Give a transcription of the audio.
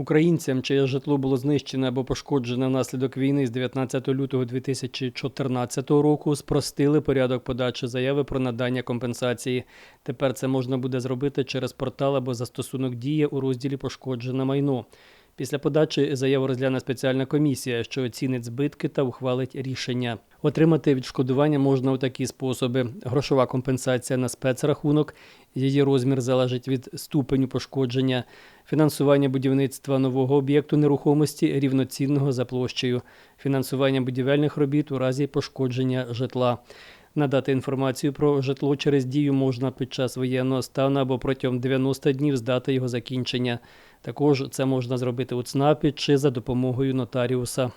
Українцям, чиє житло було знищене або пошкоджене внаслідок війни з 19 лютого 2014 року, спростили порядок подачі заяви про надання компенсації. Тепер це можна буде зробити через портал або застосунок дія у розділі Пошкоджене майно. Після подачі заяву розгляне спеціальна комісія, що оцінить збитки та ухвалить рішення. Отримати відшкодування можна у такі способи: грошова компенсація на спецрахунок, її розмір залежить від ступеню пошкодження, фінансування будівництва нового об'єкту нерухомості рівноцінного за площею, фінансування будівельних робіт у разі пошкодження житла. Надати інформацію про житло через дію можна під час воєнного стану або протягом 90 днів з дати його закінчення. Також це можна зробити у ЦНАПі чи за допомогою нотаріуса.